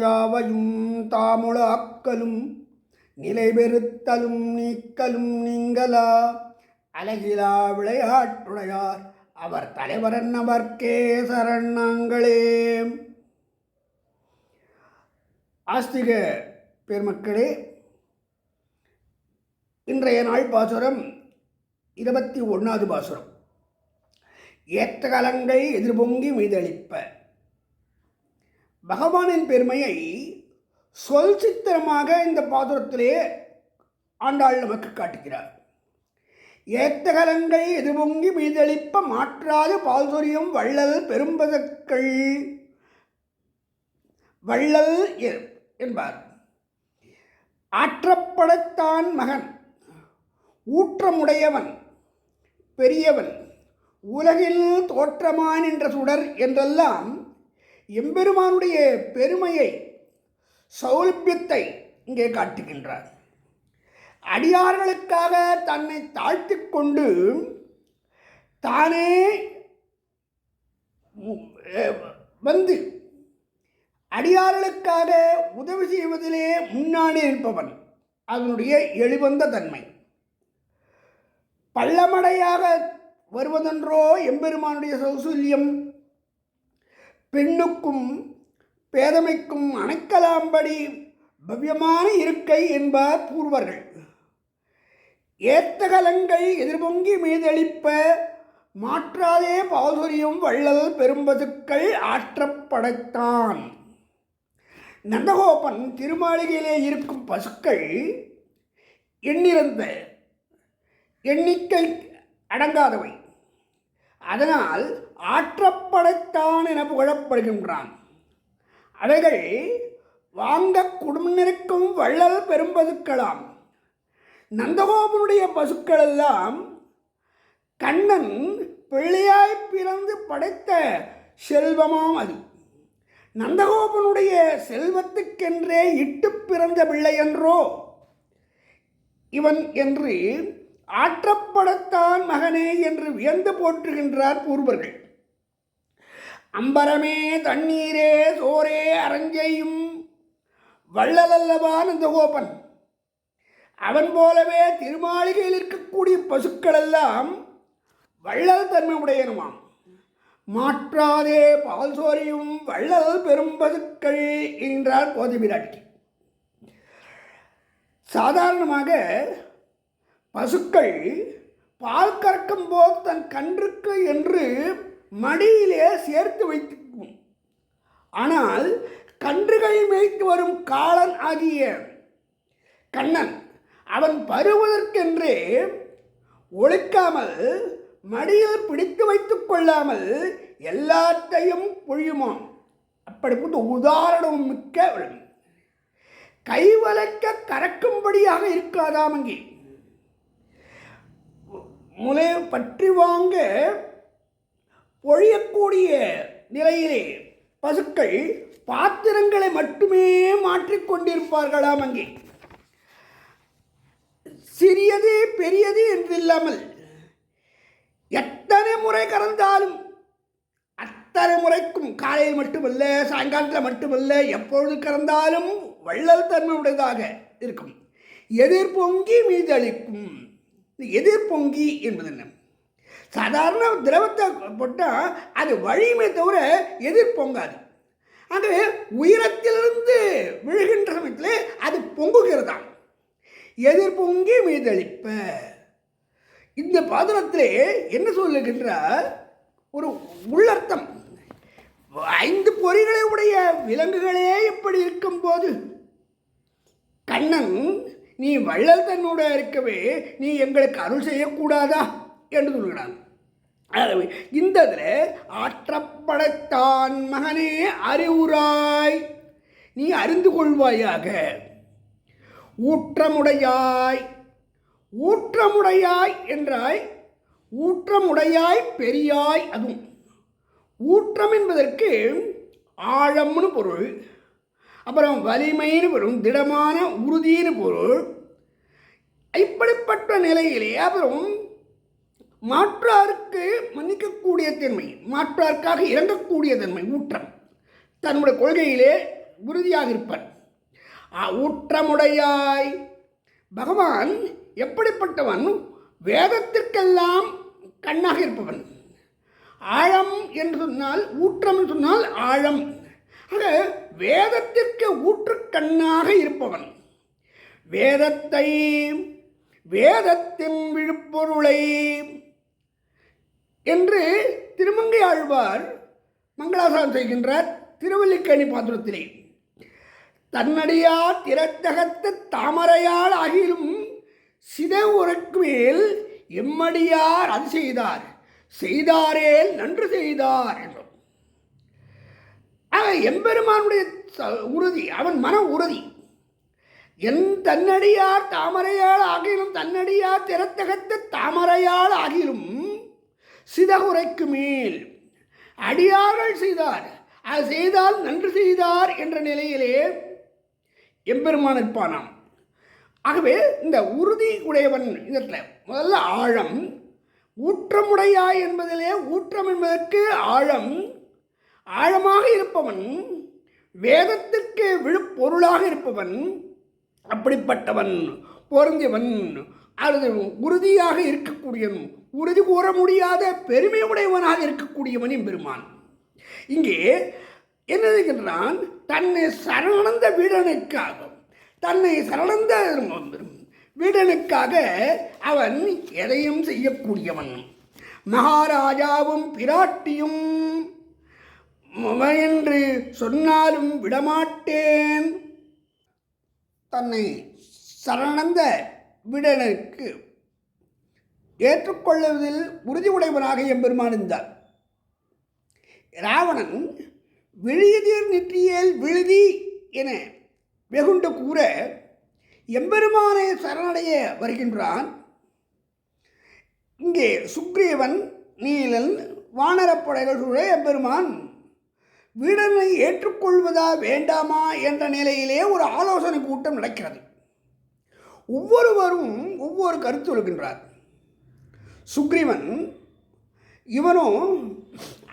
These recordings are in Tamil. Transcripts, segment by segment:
யாவையும் தாமுழாக்கலும் நிலைபெறுத்தலும் நீக்கலும் நீங்களா? அழகிலா விளையாட்டுடையார். அவர் தலைவரன் அவர்க்கே சரணாங்களே ஆஸ்திக பெருமக்களே இன்றைய நாள் பாசுரம் இருபத்தி ஒன்றாவது பாசுரம். ஏற்ற கலங்கை எதிர்பொங்கி மீதளிப்ப பகவானின் பெருமையை சொல் சித்திரமாக இந்த பாசுரத்திலே ஆண்டாள் நமக்கு காட்டுகிறார். ஏத்தகலங்களை எதிர்பொங்கி மீதளிப்ப மாற்றாது பால் சொரியும் வள்ளல் பெரும்பதற்கள் வள்ளல் என்பார். ஆற்றப்படத்தான் மகன் ஊற்றமுடையவன் பெரியவன் உலகில் தோற்றமான் என்ற சுடர் என்றெல்லாம் எம்பெருமானுடைய பெருமையை சௌலபியத்தை இங்கே காட்டுகின்றார். அடியார்களுக்காக தன்னை தாழ்த்தி கொண்டு தானே வந்து அடியார்களுக்காக உதவி செய்வதிலே முன்னாடி இருப்பவன். அதனுடைய எளிவந்த தன்மை. பள்ளமடையாக வருவதென்றோ எம்பெருமானுடைய சௌசல்யம் பெண்ணுக்கும் பேதமைக்கும் அணைக்கலாம்படி பவ்யமான இருக்கை என்பார் பூர்வர்கள். ஏத்தகலங்கை எதிர்பொங்கி மீதளிப்ப மாற்றாதே பாசுரியும் வள்ளல் பெரும்பதுக்கள் ஆற்றப்படைத்தான். நந்தகோபன் திருமாளிகையிலே இருக்கும் பசுக்கள் எண்ணிறந்த எண்ணிக்கை அடங்காதவை. அதனால் ஆற்றப்படைத்தான் என புகழப்படுகின்றான். அவைகள் வாங்க குடும்பினருக்கும் வள்ளல் பெரும்பதுக்களாம். நந்தகோபனுடைய பசுக்கள் எல்லாம் கண்ணன் பிள்ளையாய் பிறந்து படைத்த செல்வமாம் அது. நந்தகோபனுடைய செல்வத்துக்கென்றே இட்டு பிறந்த பிள்ளை என்றோ இவன் என்று ஆற்றப்படத்தான் மகனே என்று வியந்து போற்றுகின்றார் பூர்வர்கள். அம்பரமே தண்ணீரே சோரே அரஞ்செய்யும் வள்ளலல்லவா நந்தகோபன் அவன் போலவே திருமாளிகையில் இருக்கக்கூடிய பசுக்கள் எல்லாம் வள்ளல் தன்மை உடையனுமாம் மாற்றாதே பால் சோரியும் வள்ளல் பெரும் பசுக்கள் என்றார் கோதபிராட்டி சாதாரணமாக பசுக்கள் பால் கறக்கும் போது தன் கன்றுக்கு என்று மடியிலே சேர்த்து வைத்திருக்கும் ஆனால் கன்றுகளை மேய்த்து வரும் காலன் ஆகிய கண்ணன் அவன் பருவதற்கென்றே ஒழிக்காமல் மடியில் பிடித்து வைத்துக் கொள்ளாமல் எல்லாத்தையும் பொழியுமாம். அப்படிப்பட்ட உதாரணம் மிக்க விளம்பரம். கைவளைக்க கறக்கும்படியாக இருக்காதாம் அங்கே. முலை பற்றி வாங்க பொழியக்கூடிய நிலையிலே பசுக்கள் பாத்திரங்களை மட்டுமே மாற்றிக்கொண்டிருப்பார்களாம் அங்கே. சிறியது பெரியது என்று இல்லாமல் எத்தனை முறை கறந்தாலும் அத்தனை முறைக்கும் காலையில் மட்டுமல்ல சாயங்காலத்தில் மட்டுமல்ல எப்பொழுது கறந்தாலும் வள்ளல் தன்மையுடையதாக இருக்கும். எதிர்பொங்கி மீதளிக்கும். இந்த எதிர்பொங்கி என்பது என்ன சாதாரண திரவத்தை போட்டால் அது வழியுமே தவிர எதிர் பொங்காது. ஆகவே உயரத்திலிருந்து விழுகின்ற சமயத்தில் அது பொங்குகிறதாம் எதிர்பொங்கி மீதளிப்ப. இந்த பாதனத்திலே என்ன சொல்லுகின்றார்? ஒரு உள்ளர்த்தம். ஐந்து பொறிகளை உடைய விலங்குகளே இப்படி இருக்கும்போது கண்ணன் நீ வள்ளல் தன்னோட இருக்கவே நீ எங்களுக்கு அருள் செய்யக்கூடாதா? என்று சொல்கிறான். ஆகவே இந்த இதில் ஆற்றப்படத்தான் மகனே அறிவுராய் நீ அறிந்து கொள்வாயாக. ஊற்றமுடையாய். ஊற்றமுடையாய் என்றாய் ஊற்றமுடையாய் பெரியாய் அதுவும். ஊற்றம் என்பதற்கு ஆழம்னு பொருள் அப்புறம் வலிமைன்னு பொருள் திடமான உறுதின்னு பொருள். இப்படிப்பட்ட நிலையிலே அப்புறம் மாற்றாருக்கு மன்னிக்கக்கூடிய தன்மை மாற்றாருக்காக இறங்கக்கூடிய தன்மை ஊற்றம். தன்னுடைய கொள்கையிலே உறுதியாக இருப்பார். ஊற்றமுடையாய். பகவான் எப்படிப்பட்டவன்? வேதத்திற்கெல்லாம் கண்ணாக இருப்பவன். ஆழம் என்று சொன்னால் ஊற்றம் என்று சொன்னால் ஆழம். ஆக வேதத்திற்கு ஊற்றுக்கண்ணாக இருப்பவன். வேதத்தை வேதத்தின் விழுப்பொருளை என்று திருமங்கை ஆழ்வார் மங்களாசாரம் செய்கின்றார் திருவல்லிக்கணி பாத்திரத்திலே தன்னடியா திரத்தகத்து தாமரையால் ஆகிலும் சித உறக்குமேல் எம்மடியார் அது செய்தார். செய்தாரேல் நன்று செய்தார் என்றும் எம்பெருமானுடைய உறுதி அவன் மன உறுதி. என் தன்னடியார் தாமரையால் ஆகிலும் தன்னடியார் திறத்தகத்து தாமரையால் ஆகிலும் சிதகுரைக்கு மேல் அடியார்கள் செய்தார். அது செய்தால் நன்று செய்தார் என்ற நிலையிலே எம்பெருமான் இருப்பானாம் ஆகவே இந்த உறுதி உடையவன் இடத்துல முதல்ல ஆழம் ஊற்றமுடையாய் என்பதிலே ஊற்றம் என்பதற்கு ஆழம் ஆழமாக இருப்பவன் வேதத்திற்கு விழுப்பொருளாக இருப்பவன் அப்படிப்பட்டவன் பொருந்தியவன் அல்லது உறுதியாக இருக்கக்கூடியவன் உறுதி கூற முடியாத பெருமை உடையவனாக இருக்கக்கூடியவன் எம்பெருமான் இங்கே என்னதுகின்றான் தன்னை சரணந்த வீடனுக்காக தன்னை சரணந்த வீடனுக்காக அவன் எதையும் செய்யக்கூடியவன். மகாராஜாவும் பிராட்டியும் என்று சொன்னாலும் விடமாட்டேன். தன்னை சரணந்த விடனுக்கு ஏற்றுக்கொள்வதில் உறுதி உடையவனாக எம்பெருமான் இருந்தார். ராவணன் விழியதீர் நெற்றியேல் விழுதி என வெகுண்டு கூற எம்பெருமானை சரணடைய வருகின்றான். இங்கே சுக்ரீவன் நீலன் வானரப்படைகள் சூழ எம்பெருமான் வீடனை ஏற்றுக்கொள்வதா வேண்டாமா என்ற நிலையிலே ஒரு ஆலோசனை கூட்டம் நடக்கிறது. ஒவ்வொருவரும் ஒவ்வொரு கருத்து சொல்கின்றார். சுக்ரீவன் இவனும்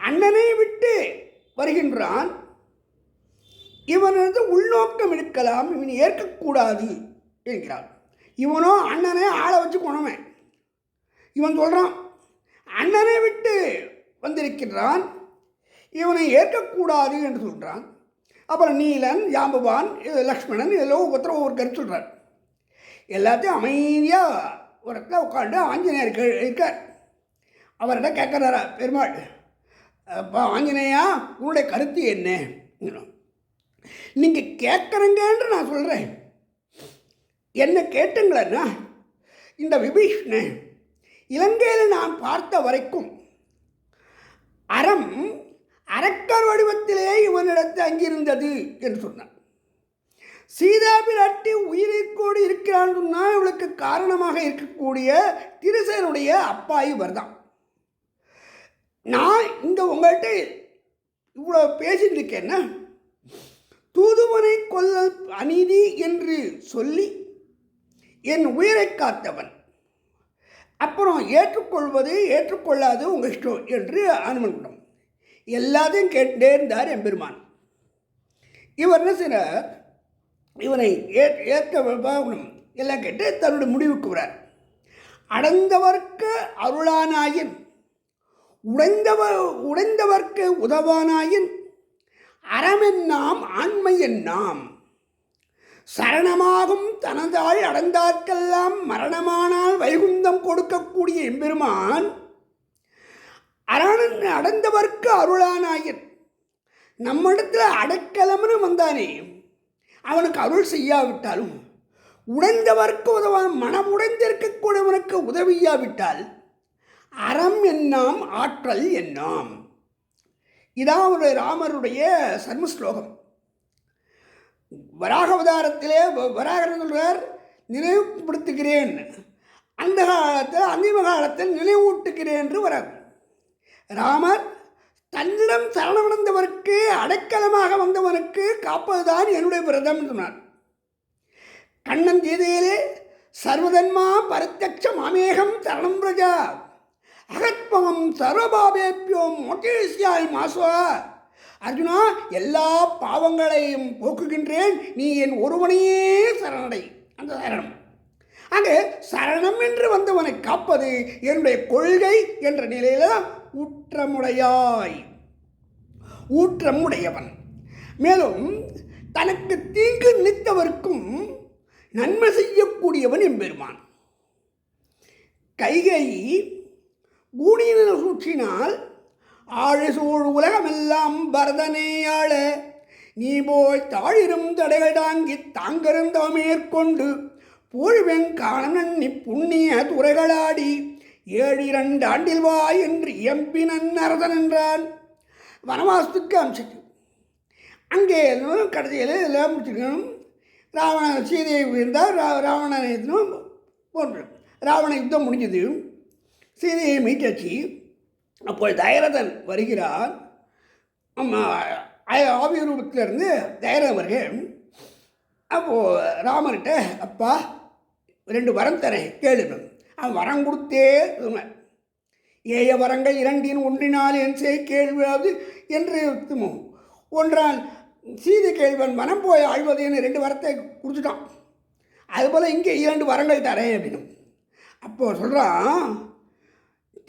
அண்ணனை விட்டு வருகின்றான். இவனது உள்நோக்கம் இருக்கலாம் இவன் ஏற்கக்கூடாது என்கிறான் இவனோ அண்ணனை ஆளை வச்சு போனவன். இவன் சொல்கிறான் அண்ணனை விட்டு வந்திருக்கின்றான் இவனை ஏற்கக்கூடாது என்று சொல்கிறான் அப்புறம் நீலன் யாம்பவான் லக்ஷ்மணன் இதெல்லாம் ஒவ்வொருத்தரும் ஒவ்வொரு கருத்து சொல்கிறார் எல்லாத்தையும் அமைதியாக ஒரு இடத்துல உட்காந்து ஆஞ்சநேயர் கே இருக்கார் அவர்கிட்ட கேட்குறாரா? பெருமாள் அப்போ ஆஞ்சநேயா உங்களுடைய கருத்து என்ன? நீங்கள் கேட்குறங்கன்னு நான் சொல்கிறேன் என்ன கேட்டுங்களேன்னா இந்த விபீஷ்ணு இலங்கையில் நான் பார்த்த வரைக்கும் அறம் அரக்கர் வடிவத்திலே இவனிடத்து அங்கிருந்தது என்று சொன்னான் சீதா பிராட்டி உயிரிற்கோடு இருக்கிறான்னு சொன்னால் இவளுக்கு காரணமாக இருக்கக்கூடிய திருசனுடைய அப்பா இவர் தான் நான் இந்த உங்கள்கிட்ட இவ்வளோ பேசிட்டு இருக்கேன்னா தூதுவனை கொல்லல் அநீதி என்று சொல்லி என் உயிரை காத்தவன். அப்புறம் ஏற்றுக்கொள்வது ஏற்றுக்கொள்ளாது உங்கள் இஷ்டம் என்று அனுமன் எல்லாத்தையும் கேட்டே இருந்தார் எம்பெருமான். இவர் என்ன செய்கிறார் இவனை ஏ ஏற்க பார்க்கணும் எல்லாம் கேட்டு தன்னுடைய முடிவுக்கு வரார். அடைந்தவர்க்கு அருளானாயின் உடைந்தவ உடைந்தவர்க்கு உதவானாயின் அறமென்னாம் ஆண்மை என்னாம் சரணமாகும் தனதாய் அடைந்தார்க்கெல்லாம் மரணமானால் வைகுந்தம் கொடுக்கக்கூடிய எம்பெருமான் அரணன் அடைந்தவர்க்கு அருளானாயின் நம்மிடத்தில் அடைக்கலம்னு வந்தானே அவனுக்கு அருள் செய்யாவிட்டாலும் உடைந்தவர்க்கு உதவான் மனம் உடைந்திருக்கக்கூடியவனுக்கு உதவியாவிட்டால் அறம் என்னாம் ஆற்றல் என்னாம். இதான் அவருடைய ராமருடைய சர்ம ஸ்லோகம் வராக அவதாரத்திலே வ- வராகர் சொல்றார் நினைவுபடுத்துகிறேன். அந்த காலத்தில் அந்திம காலத்தில் நினைவூட்டுகிறேன் என்று வரார் ராமர் தன்னிடம் சரணமடைந்தவருக்கு அடைக்கலமாக வந்தவனுக்கு காப்பதுதான் என்னுடைய விரதம் சொன்னார். கண்ணன் கீதையிலே சர்வதன்மா பரத்யக்ஷ மாமேகம் சரணம் பிரஜா அகத்மம் சர்வபாவேப்பியோ மோட்டேசியாய் மாசுவா அர்ஜுனா எல்லா பாவங்களையும் போக்குகின்றேன் நீ என் ஒருவனையே சரணடை. அந்த சரணம். அங்கே சரணம் என்று வந்தவனை காப்பது என்னுடைய கொள்கை என்ற நிலையில ஊற்றமுடையாய். ஊற்றமுடையவன். மேலும் தனக்கு தீங்கு நினைத்தவர்க்கும் நன்மை செய்யக்கூடியவன் என்பெருமான் கைகை கூடியன சூழ்ச்சினால் ஆழிசூழ் உலகமெல்லாம் பரதனே ஆள நீ போய் தாழிரும் தடைகள் தாங்கி தாங்கருந்த மேற்கொண்டு பூழ்வெங்காணன் புண்ணிய துறைகளாடி ஏழு இரண்டு ஆண்டில் வா என்று எம்பினன் அரசன் என்றான். வனவாசத்துக்கு அம்சத்து அங்கே கடைசியில் எல்லாம் முடிச்சிருக்கணும். ராவண சீதையை உயர்ந்தார். ரா ராவணனை போன்று. ராவண யுத்தம் முடிஞ்சது. சீதையை மீட்டாச்சு. அப்போ தயரதன் வருகிறார். ஆவிய ரூபத்திலிருந்து தயரதன் வருகிறேன் அப்போது ராமர்கிட்ட அப்பா ரெண்டு வரம் தரேன். கேளுங்க அவன் வரம் கொடுத்தே சொன்னான் ஏய வரங்கள் இரண்டின் ஒன்றினால் என் செய் கேள்வியாவது என்று துமோ ஒன்றால் சீதை கேள்வன் மனம் போய் ஆழ்வதுன்னு ரெண்டு வரத்தை கொடுத்துட்டான் அதுபோல் இங்கே இரண்டு வரங்கள் தரேன் அப்படின்னு அப்போது சொல்கிறான்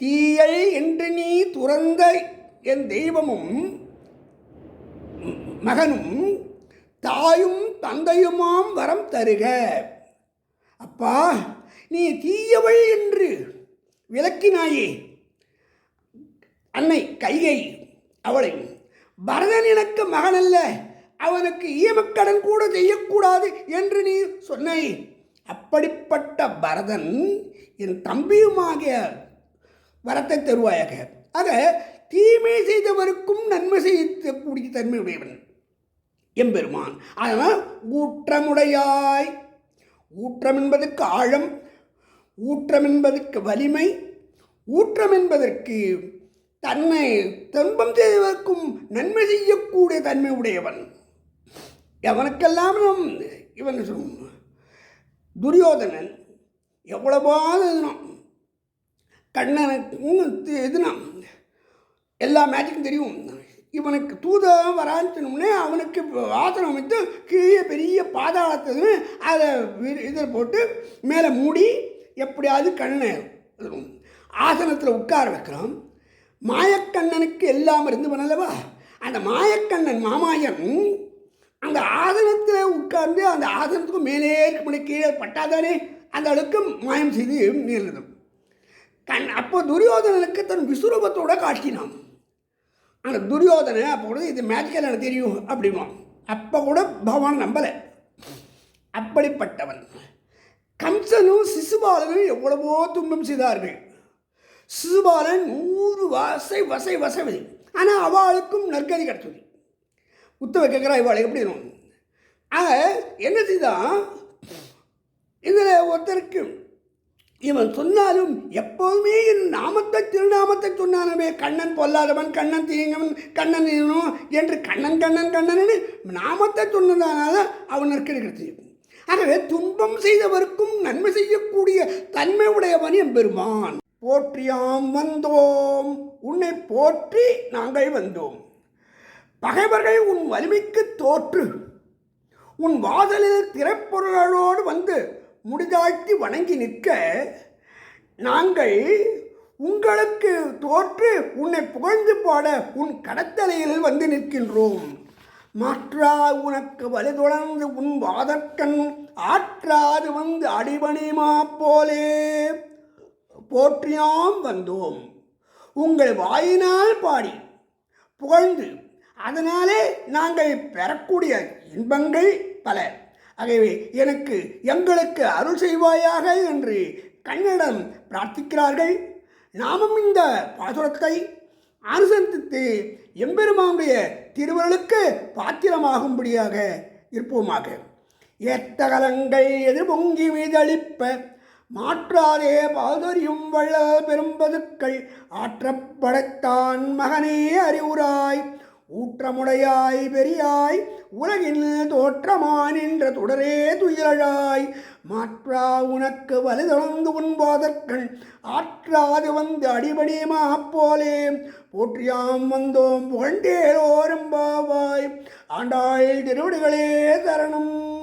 தீயை என்று நீ துறந்த என் தெய்வமும் மகனும் தாயும் தந்தையுமாம் வரம் தருக. அப்பா நீ தீயவள் என்று விளக்கினாயே. அன்னை கைகை அவளை பரதன் எனக்கு மகனல்ல அவனுக்கு ஈமக்கடன் கூட செய்யக்கூடாது என்று நீ சொன்னாய். அப்படிப்பட்ட பரதன் என் தம்பியுமாகிய வரத்தை தருவாயாக. ஆக தீமை செய்தவருக்கும் நன்மை செய்யக்கூடிய தன்மை உடையவன் எம்பெருமான். அதனால் ஊற்றமுடையாய். ஊற்றம் என்பதற்கு ஆழம் ஊற்றம் என்பதற்கு வலிமை ஊற்றம் என்பதற்கு தன்னை துன்பம் செய்வதற்கும் நன்மை செய்யக்கூடிய தன்மை உடையவன். எவனுக்கெல்லாம் நம் இவன் சொல்லும் துரியோதனன் எவ்வளவாவது எதுனான்? கண்ணனுக்கு எதுனான்? எல்லா மேஜிக்கும் தெரியும். இவனுக்கு தூதம் வரான்னு சொன்னோம்னே அவனுக்கு ஆசனம் அமைத்து கீழே பெரிய பாதாளத்தை அதை இதில் போட்டு மேலே மூடி எப்படியாவது கண்ணை ஆசனத்தில் உட்கார வைக்கிறான் மாயக்கண்ணனுக்கு எல்லாம் இருந்து பண்ணலவா? அந்த மாயக்கண்ணன் மாமாயன் அந்த ஆசனத்தில் உட்கார்ந்து அந்த ஆசனத்துக்கு மேலே இருக்கும்படி கீழே பட்டாதானே? அந்த அளவுக்கு மாயம் செய்து நீர்ந்தது. கண் அப்போ துரியோதனனுக்கு தன் விஸ்வரூபத்தோட காட்டினான். அந்த துரியோதனை அப்போ கூட இது மேஜிக்கல் எனக்கு தெரியும் அப்படின்வான் அப்போ கூட பகவான் நம்பலை. அப்படிப்பட்டவன். கம்சனும் சிசுபாலனும் எவ்வளவோ துன்பம் செய்தார்கள். சிசுபாலன் நூறு வசை வசை வசைவது ஆனால் அவளுக்கும் நற்கதி கிடச்சது உத்தவ கேட்குறா இவாளை எப்படி இருக்கும்? ஆக என்ன செய்தான்? இதில் ஒருத்தருக்கு இவன் சொன்னாலும் எப்போதுமே என் நாமத்தை திருநாமத்தை சொன்னானவே கண்ணன் பொல்லாதவன் கண்ணன் தீங்கவன் கண்ணன் என்று கண்ணன் கண்ணன் கண்ணன் நாமத்தை சொன்னதானால அவன் நற்கதி கிடைச்சது ஆகவே துன்பம் செய்தவருக்கும் நன்மை செய்யக்கூடிய தன்மை உடையவன் எம்பெருமான் போற்றியாம் வந்தோம். உன்னை போற்றி நாங்கள் வந்தோம். பகைவர்கள் உன் வலிமைக்கு தோற்று உன் வாசலில் திறப்பொருளோடு வந்து முடிதாழ்த்தி வணங்கி நிற்க நாங்கள் உங்களுக்கு தோற்று உன்னை புகழ்ந்து பாட உன் கடத்தலையில் வந்து நிற்கின்றோம். மாற்றா உனக்கு வலி தொடர்ந்து உன் வாதற்கண் ஆற்றாது வந்து அடிபணிமா போலே போற்றியாம் வந்தோம். உங்கள் வாயினால் பாடி புகழ்ந்து அதனாலே நாங்கள் பெறக்கூடிய இன்பங்கள் பல. ஆகவே எனக்கு எங்களுக்கு அருள் செய்வாயாக என்று கன்னடம் பிரார்த்திக்கிறார்கள். நாமும் இந்த பாசுரத்தை அனுசந்தித்து எம்பெருமானுடைய திருவருளுக்கு பாத்திரமாகும்படியாக இருப்போமாக. ஏத்தகலங்கள் எதிர்பொங்கி மீதளிப்ப மாற்றாதே பாதரியும் வள்ள பெரும்பதுக்கள் ஆற்றப்படைத்தான் மகனே அறிவுராய். ஊற்றமுடையாய் பெரியாய் உலகில் தோற்றமாய் நின்ற தொடரே துயிலழாய். மாற்றா உனக்கு வலுதளந்து உண்பாதற்கண் ஆற்றாது வந்து அடிபடியுமா போலே போற்றியாம் வந்தோம் புகழ்ந்தேரோரும் பாவாய் ஆண்டாள் திருவிடுகளே தரணம்.